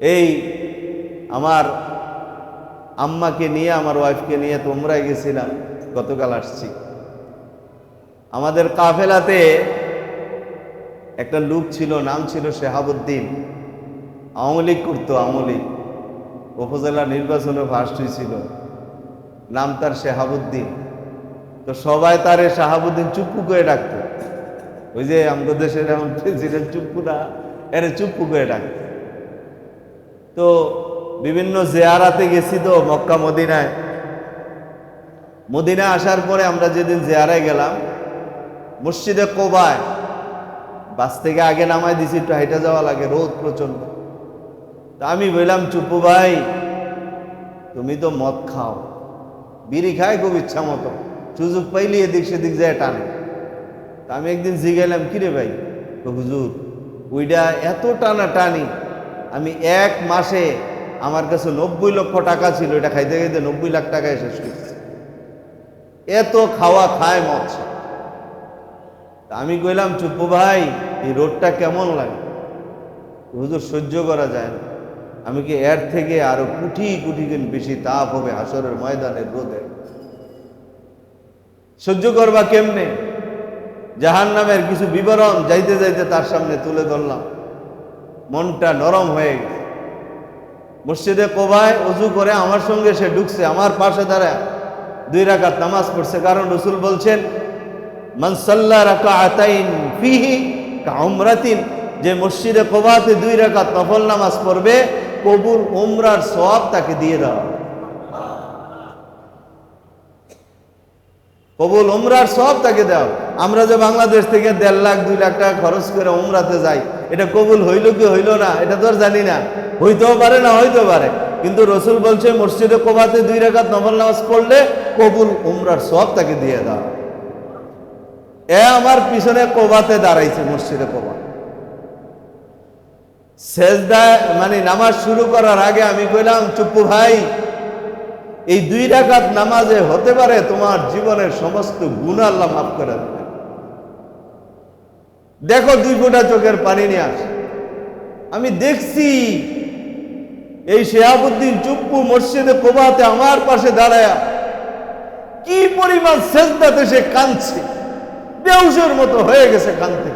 এই আমার আম্মাকে নিয়ে, আমার ওয়াইফকে নিয়ে তোমরাই গেছিলাম, গতকাল আসছি। আমাদের কাফেলাতে একটা লোক ছিল, নাম ছিল শেহাবুদ্দিন। আওয়ামী লীগ করতো, আওয়ামী লীগ। উপজেলা নির্বাচনে ফার্স্ট হয়েছিল। নাম তার শেহাবুদ্দিন। তো সবাই তার তারে শাহাবুদ্দিন চুপ্পু করে ডাকত। ওই যে আমাদের দেশের এখন প্রেসিডেন্ট চুপ্পুরা এর চুপ্পু করে ডাকতো। তো বিভিন্ন জেয়ারাতে গেছি তো মক্কা, মদিনায়। মদিনায় আসার পরে আমরা যেদিন জেয়ারায় গেলাম, মসজিদে কোবায়, বাস থেকে আগে নামাই দিছি, একটু হাইটা যাওয়া লাগে, রোদ প্রচণ্ড তা আমি বললাম চুপ্পু ভাই, তুমি তো মদ খাও, বিড়ি খায় খুব ইচ্ছা মতো, সুযোগ পাইলে এদিক সেদিক যায় টানে। তা আমি একদিন জিগাইলাম, কিরে ভাই? হুজুর ওইটা এত টানা টানি আমি এক মাসে আমার কাছে নব্বই লক্ষ টাকা ছিল, এটা খাইতে খাইতে নব্বই লাখ টাকায় শেষ করছে। এত খাওয়া খায়। তা আমি কইলাম, চুপ্পু ভাই, এই রোডটা কেমন লাগে? হুজুর, সহ্য করা যায় না। আমি কি এর থেকে আরও কুটি কুটি গুণ বেশি তাপ হবে হাসরের ময়দানের রোদে? সহ্য করবা কেমনে? জাহান নামের কিছু বিবরণ যাইতে যাইতে তার সামনে তুলে ধরলাম। মনটা নরম হয়ে গেছে। মসজিদে কোবায় অজু করে আমার সঙ্গে সে ঢুকছে, আমার পাশে দাঁড়ায় দুই রাকাত নামাজ পড়ছে। কারণ রসুল বলছেন মানসাল্লা রাকা আতাইন ফিহি কামরাতিন যে মসজিদে কোবাতে দুই রাকাত নফল নামাজ পড়বে, কবুল উমরার সব তাকে দিয়ে দেওয়া কবুল উমরার সব তাকে দাও আমরা যে বাংলাদেশ থেকে দেড় লাখ, দুই লাখ টাকা খরচ করে উমরাতে যাই এটা কবুল হইল কি হইল না, এটা তো আর জানি না। হইতেও পারে, না হইতেও পারে। কিন্তু রসুল বলছে, মসজিদে কোবাতে দুই রেখাত নফল নামাজ পড়লে কবুল উমরার সব তাকে দিয়ে দাও। এ আমার পিছনে কোবাতে দাঁড়াইছে মসজিদে কোবা। শেষদায় মানে নামাজ শুরু করার আগে আমি কইলাম, চুপ্পু ভাই, এই দুই রাকাত নামাজে হতে পারে তোমার জীবনের সমস্ত গুণ আল্লাহ মাফ করে দেবে দেখো দুই ফোঁটা চোখের পানি নিয়ে আস। আমি দেখছি এই শেহাবুদ্দিন চুপ্পু মসজিদে কোবাতে আমার পাশে দাঁড়ায়া কি পরিমাণ সেজদাতে সে কাঁদছে। বেউসের মতো হয়ে গেছে কানতে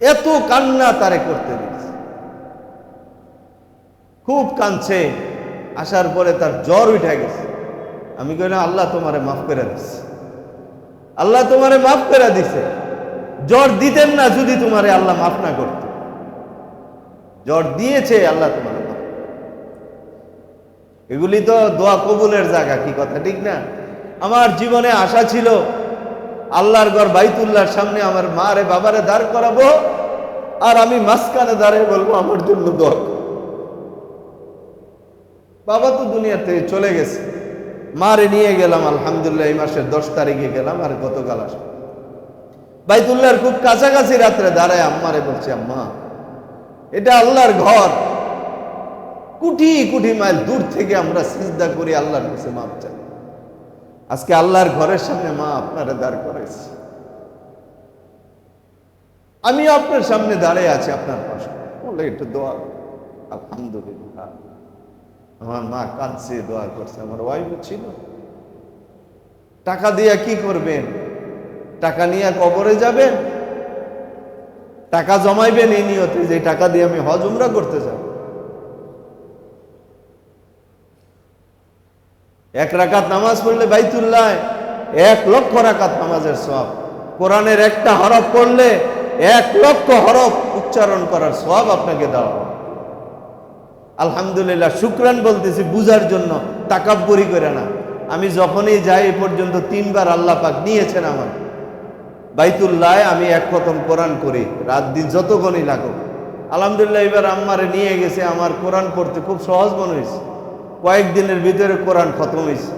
এত কান্না তারে করতে দিয়েছে। খুব কাঁদছে, আসার পরে তার জ্বর উঠে গেছে। আমি কই না, আল্লাহ তোমারে মাফ করে দিচ্ছে আল্লাহ তোমারে মাফ করে দিছে। জ্বর দিতেন না যদি তোমারে আল্লাহ মাফ না করত। জ্বর দিয়েছে, আল্লাহ তোমার এগুলি তো দোয়া কবুলের জায়গা, কি কথা, ঠিক না? আমার জীবনে আশা ছিল, আল্লাহর ঘর বাইতুল্লাহর সামনে আমার মা রে বাবারে দাঁড় করাবো, আর আমি মাঝখানে দাঁড়িয়ে বলব, আমার জন্য দোয়া বাবা তো দুনিয়াতে চলে গেছে। মারে নিয়ে গেলাম, আলহামদুলিল্লাহ, এই মাসের দশ তারিখে গেলাম আর গতকাল আসলাম বাইতুল্লাহর খুব কাছাকাছি রাত্রে দাঁড়ায় আম্মারে বলছে, আম্মা, এটা আল্লাহর ঘর। কুটি কুটি মাইল দূর থেকে আমরা সিজদা করি, আল্লাহর কাছে মাপ চাই। আজকে আল্লাহর ঘরের সামনে মা আপনারা দাঁড় করাইছে। আমি আপনার সামনে দাঁড়িয়ে আছি, আপনার পাশে। বলে, একটু দোয়া আলহামদুলিল্লাহ। আমার মা কাঁদছে, দোয়া করছে, আমার ওয়াইফ ছিল। টাকা দিয়ে কি করবেন? টাকা নিয়ে কবরে যাবেন? টাকা জমাইবেন এই নিয়তে যে টাকা দিয়ে আমি হজ উমরা করতে যাব। এক রাকাত নামাজ পড়লে বাইতুল্লাহ, এক লক্ষ রাকাত নামাজের সব কোরআনের একটা হরফ পড়লে এক লক্ষ হরফ উচ্চারণ করার সব আপনাকে দেওয়া আলহামদুলিল্লাহ, শুক্রান বলতেছি, বুঝার জন্য তাকাব্বরি করে না। আমি যখনই যাই, এ পর্যন্ত তিনবার আল্লাহ পাক নিয়েছেন আমার। বাইতুল্লাহ আমি এক খতম কোরআন করি, রাত দিন যতক্ষণই লাগুক। আলহামদুলিল্লাহ, এবার আম্মারে নিয়ে গেছে, আমার কোরআন পড়তে খুব সহজ মনে হয়েছে। কয়েকদিনের ভিতরে কোরআন খতম হয়েছে।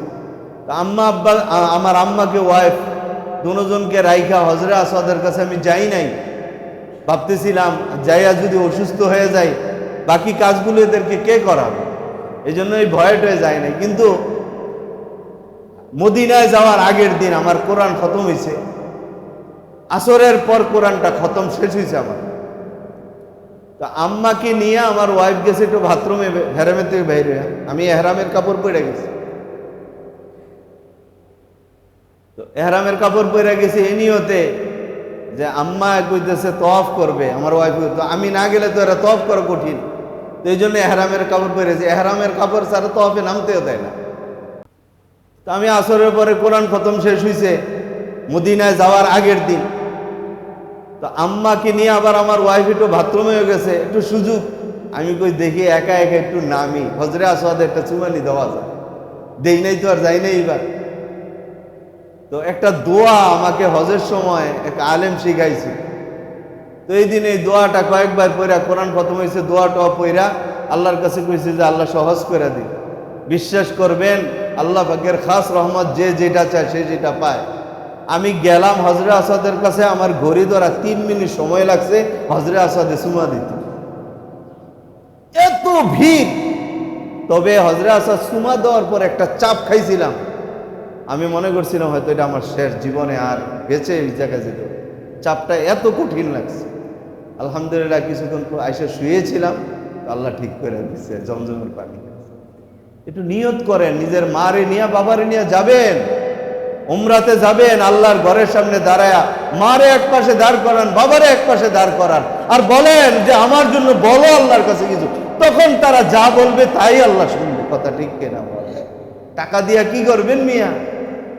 আম্মা, আব্বা আমার আম্মাকে ওয়াইফ দুজনকে রাইখা হজরা আসাদের কাছে আমি যাই নাই। ভাবতেছিলাম, যাইয়া যদি অসুস্থ হয়ে যায় বাকি কাজগুলো এদেরকে কে করাবে? এই জন্য এই ভয়টায় যায় নাই। কিন্তু মদিনায় যাওয়ার আগের দিন আমার কোরআন খতম হয়েছে আসরের পর কোরআনটা খতম শেষ হয়েছে আমার। তো আম্মাকে নিয়ে আমার ওয়াইফ গেছে একটু বাথরুমে হেরামের থেকে বাইরে। আমি এহরামের কাপড় পরে গেছি। তো এহরামের কাপড় পরে গেছি এই নিয়তে যে আম্মা কইতেছে তফ করবে, আমার ওয়াইফ তো আমি না গেলে তো এরা তফ করা কঠিন। তো এই জন্য এহরামের কাপড় পরেছি এহরামের কাপড় ছাড়া তফে নামতেও দেয় না। তো আমি আসরের পরে কোরআন খতম শেষ হয়েছে মদিনায় যাওয়ার আগের দিন। তো আম্মাকে নিয়ে আবার আমার ওয়াইফ একটু বাথরুমে হয়ে গেছে, একটু সুযোগ। আমি কই দেখি একা একা একটু নামি। হজরে আসওয়াদে একটা চুমানি দেওয়া যায়। দেই নাই তো আর যাই নাই এবার। তো একটা দোয়া আমাকে হজের সময় এক আলেম শিখাইছে। তো এই দিন এই দোয়াটা কয়েকবার পইরা কোরআন খতম হয়েছে দোয়াটা পইরা আল্লাহর কাছে কইছে যে আল্লাহ সহজ করে দিন। বিশ্বাস করবেন, আল্লাহ পাকের খাস রহমত যে যেটা চায় সে যেটা পায়। আমি গেলাম হজরে আসাদের কাছে, আমার ঘড়ি ধরা তিন মিনিট সময় লাগছে হজরে আসাদে সুমা দিত। এত ভিড়! তবে হজরে আসাদ সুমা দেওয়ার পর একটা চাপ খাইছিলাম। আমি মনে করছিলাম হয়তো এটা আমার শেষ জীবনে আর বেঁচে এই জায়গায় যেত চাপটা এত কঠিন লাগছে। আলহামদুলিল্লাহ, কিছুক্ষণ আইসা শুয়েছিলাম আল্লাহ ঠিক করে দিচ্ছে জমজমের পানি একটু নিয়ত করেন, নিজের মারে নিয়ে, বাবারে নিয়ে যাবেন, উমরাতে যাবেন, আল্লাহর ঘরের সামনে দাঁড়ায়া, মারে এক পাশে দাঁড় করান, বাবারে এক পাশে দাঁড় করান, আর বলেন যে আমার জন্য বলো আল্লাহর কাছে কিছু। তখন তারা যা বলবে তাই আল্লাহ শুনবে, কথা ঠিক কেনা টাকা দিয়া কি করবেন মিয়া?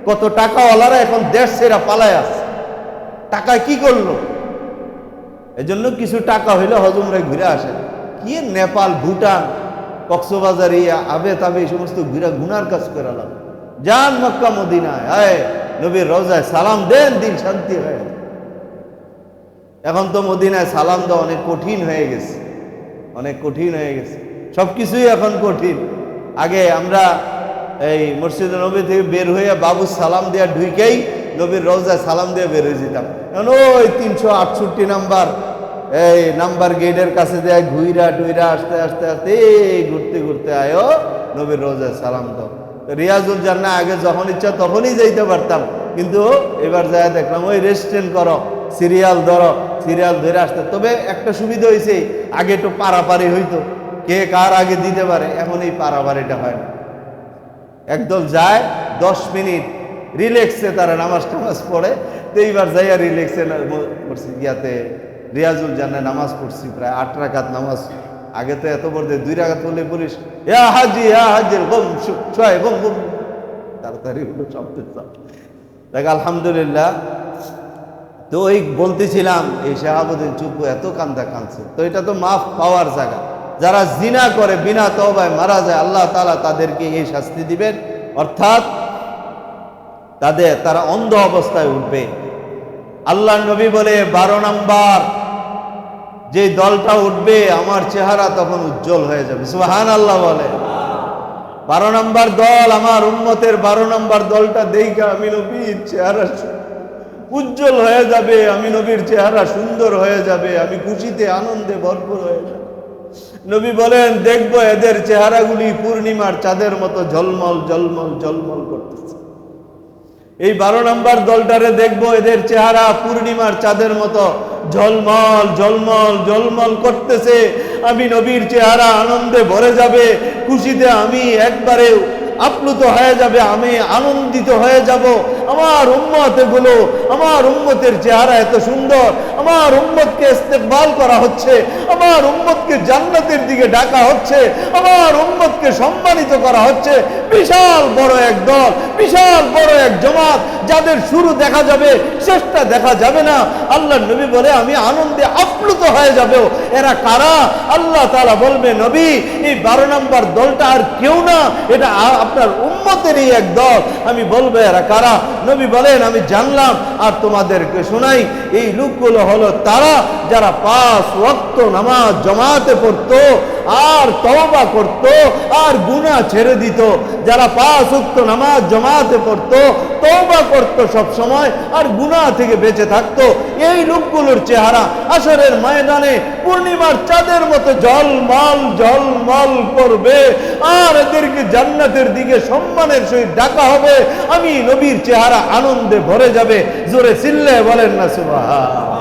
কত টাকা টাকাওয়ালারা এখন দেশ সেরা পালায় আছে। টাকা কি করল? এজন্য কিছু টাকা হইলে হজমরে ঘুরে আসে। কি নেপাল, ভুটান, কক্সবাজার, ইয়া, আবে তাবে এই সমস্ত ঘুরা গুনার কাজ করে আলাম। যান মক্কা, মদিনায়, আয়, নবীর রোজায় সালাম দেন, দিন শান্তি হয়ে এখন তো মদিনায় সালাম দেওয়া অনেক কঠিন হয়ে গেছে। অনেক কঠিন হয়ে গেছে। সব কিছুই এখন কঠিন। আগে আমরা এই মসজিদ নবী থেকে বের হয়ে বাবু সালাম দেওয়া ঢুকেই নবীর রোজায় সালাম দিয়ে বের হয়ে যেতাম। এখন ওই তিনশো আটষট্টি নাম্বার, এই নাম্বার গেটের কাছে দেয় ঘুইরা টুইরা আসতে আসতে আসতে এই ঘুরতে ঘুরতে আয়ো নবীর রোজায় সালাম দাও। রিয়াজুল জান্না আগে যখন ইচ্ছা তখনই যাইতে পারতাম। কিন্তু এবার যায় দেখলাম ওই রেস্টুরেন্ট করো, সিরিয়াল ধরো, সিরিয়াল ধরে আসতে। তবে একটা সুবিধা হয়েছে আগে একটু পারাপারি হইতো। কে কার আগে দিতে পারে এখন এই পারাপারিটা হয় না। একদল যায় দশ মিনিট রিল্যাক্সে তারা নামাজ টামাজ পড়ে। তো এইবার যাইয়া রিল্যাক্সে ইয়াতে রিয়াজুল জানে নামাজ পড়ছি প্রায় আট রাকাত নামাজ। আগে তো এত বড় দুই রাখাত পড়লে পুলিশ ইয়া হাজি, ইয়া হাজির ছয় তাড়াতাড়ি শব্দ দেখ, আলহামদুলিল্লাহ, তো ওই বলতেছিলাম, এই শাহাবুদ্দিন চুপু এত কান্দা কাঁদছে। তো এটা তো মাফ পাওয়ার জায়গা। যারা জিনা করে, বিনা তবায় মারা যায়, আল্লাহ তালা তাদেরকে এই শাস্তি দিবেন। অর্থাৎ তাদের, তারা অন্ধ অবস্থায় উঠবে। আল্লাহ নবী বলে, বারো নাম্বার, যে দলটা উঠবে, আমার চেহারা তখন উজ্জ্বল হয়ে যাবে। সুহান আল্লাহ বলে। বারো নম্বর দল, আমার উন্মতের বারো নম্বর দলটা দেখে আমি নবীর চেহারা উজ্জ্বল হয়ে যাবে, আমি নবীর চেহারা সুন্দর হয়ে যাবে, আমি খুশিতে, আনন্দে ভরপুর হয়ে যাবে। নবী বলেন, দেখব এদের চেহারাগুলি পূর্ণিমার চাঁদের মতো ঝলমল ঝলমল ঝলমল করতেছে। এই বারো নম্বর দলটারে দেখব, এদের চেহারা পূর্ণিমার চাঁদের মতো। ঝলমল ঝলমল ঝলমল করতেছে। আমি নবীর চেহারা আনন্দে ভরে যাবে, খুশিতে আমি একবারে আপ্লুত হয়ে যাবে, আমি আনন্দিত হয়ে যাব। আমার উম্মত এগুলো আমার উম্মতের চেহারা এত সুন্দর আমার উম্মতকে ইস্তেকবাল করা হচ্ছে, আমার উম্মতকে জান্নাতের দিকে ডাকা হচ্ছে, আমার উম্মতকে সম্মানিত করা হচ্ছে। বিশাল বড় এক দল, বিশাল বড় এক জমাত, যাদের শুরু দেখা যাবে, শেষটা দেখা যাবে না। আল্লাহ নবী বলে, আমি আনন্দে আপ্লুত হয়ে যাব। এরা কারা? আল্লাহ তাআলা বলবে, নবী, এই বারো নম্বর দলটা আর কেউ না, এটা আপনার উম্মতেরই এক দল। আমি বলব, এরা কারা? নবী বলেন, আমি জানলাম, আর তোমাদেরকে শোনাই, এই লোকগুলো হলো তারা যারা পাঁচ ওয়াক্ত নামাজ জমাতে পড়তো, আর তওবা করত, আর গুনাহ ছেড়ে দিত। যারা পাঁচ উক্ত নামাজ জমাতে পড়তো, তওবা করত সব সময়, আর গুনাহ থেকে বেঁচে থাকতো। এই লোকগুলোর চেহারা আসরের ময়দানে পূর্ণিমার চাঁদের মতো জলমল জলমল করবে। আর এদেরকে জান্নাতের দিকে সম্মানের সহিত ডাকা হবে। আমি নবীর চেহারা আনন্দে ভরে যাবে। জোরে চিল্লে বলেন না সুবহান। হ্যাঁ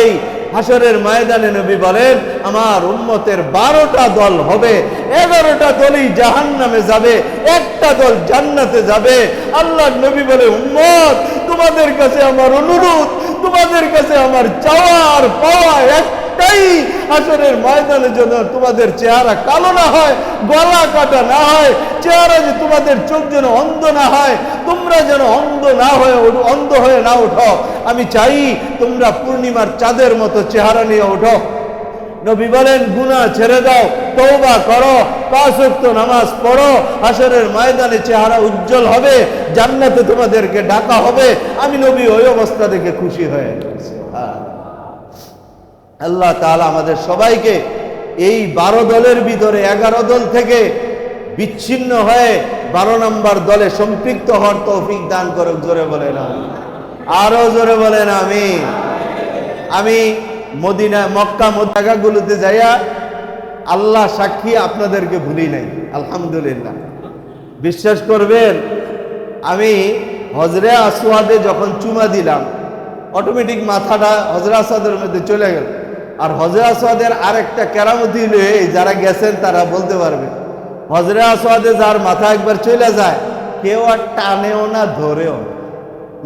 এই হাসরের ময়দানে নবী বলেন, আমার উম্মতের বারোটা দল হবে, এগারোটা দলই জাহান নামে যাবে, একটা দল জান্নাতে যাবে। আল্লাহ নবী বলে, উম্মত, তোমাদের কাছে আমার অনুরোধ, তোমাদের কাছে আমার চাওয়ার পাওয়া একটাই আসরের ময়দানে যেন তোমাদের চেহারা কালো না হয়, গলা কাটা না হয়, চেহারা যে তোমাদের চোখ যেন অন্ধ না হয়, তোমরা যেন অন্ধ না হয়ে অন্ধ হয়ে না ওঠো আমি চাই তোমরা পূর্ণিমার চাঁদের মতো চেহারা নিয়ে ওঠো নবী বলেন, গুনাহ ছেড়ে দাও, তওবা করো, পাঁচ ওয়াক্ত নামাজ পড়ো হাসরের ময়দানে চেহারা উজ্জ্বল হবে, জান্নাতে তোমাদেরকে ডাকা হবে। আমি নবী ওই অবস্থা দেখে খুশি হয়ে হ্যাঁ আল্লাহ তাআলা আমাদের সবাইকে এই বারো দলের ভিতরে এগারো দল থেকে বিচ্ছিন্ন হয়ে বারো নম্বর দলে সম্পৃক্ত হওয়ার তৌফিক দান করুক, জোরে বলে না আরও জোরে বলেন আমি আমি মদিনা, মক্কা জায়গাগুলোতে যাইয়া আল্লাহ সাক্ষী আপনাদেরকে ভুলি নাই, আলহামদুলিল্লাহ। বিশ্বাস করবেন, আমি হজরে আসওয়াদে যখন চুমা দিলাম অটোমেটিক মাথাটা হজরা আসওয়াদের মধ্যে চলে গেল। আর হজরে আসওয়াদের আরেকটা কেরামতি এই যারা গেছেন তারা বলতে পারবে। হজরে আসওয়াদে যার মাথা একবার চলে যায়, কেউ আর টানেও না, ধরেও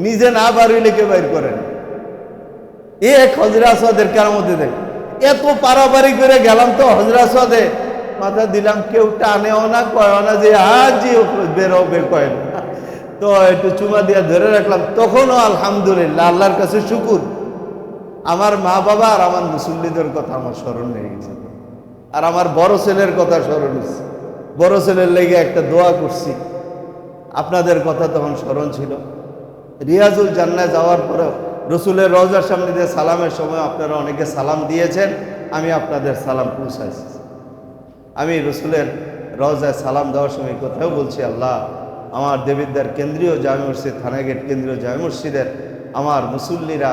নিজে না পারিলে কেউ বাইর করে না। এ এক হজরা সাদের কার মধ্যে দেখ এত পারাপারি করে গেলাম তো হজরা সাদে মাথা দিলাম, কেউ টানেও না, কয়ও না যে আজই বেরো বের কয় না। তো একটু চুমা দিয়ে ধরে রাখলাম, তখনও আলহামদুলিল্লাহ, আল্লাহর কাছে শুকুর। আমার মা বাবা আর আমার মুসল্লিদের কথা আমার স্মরণ হয়ে গেছে আর আমার বড় ছেলের কথা স্মরণ হচ্ছে বড় ছেলের লেগে একটা দোয়া করছি। আপনাদের কথা তখন স্মরণ ছিল। রিয়াজুল জান্নায় যাওয়ার পরেও রসুলের রওজার সামনে দিয়ে সালামের সময় আপনারা অনেকে সালাম দিয়েছেন, আমি আপনাদের সালাম পৌঁছাইছি। আমি রসুলের রওজায় সালাম দেওয়ার সময় কথাও বলছি, আল্লাহ, আমার দেবিদ্যার কেন্দ্রীয় জামি মসজিদ, থানাগেট কেন্দ্রীয় জামি মসজিদের আমার মুসল্লিরা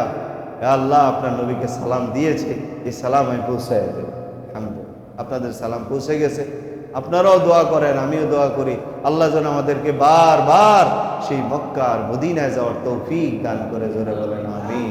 আল্লাহ আপনার নবীকে সালাম দিয়েছে, এই সালাম আমি পৌঁছাই দেব। আলহামদুলিল্লাহ। আপনাদের সালাম পৌঁছে গেছে। আপনারাও দোয়া করেন, আমিও দোয়া করি। আল্লাহ যেন আমাদেরকে বারবার সেই মক্কার মদিনায় যাওয়ার তৌফিক দান করে, জোরে বলেন আমি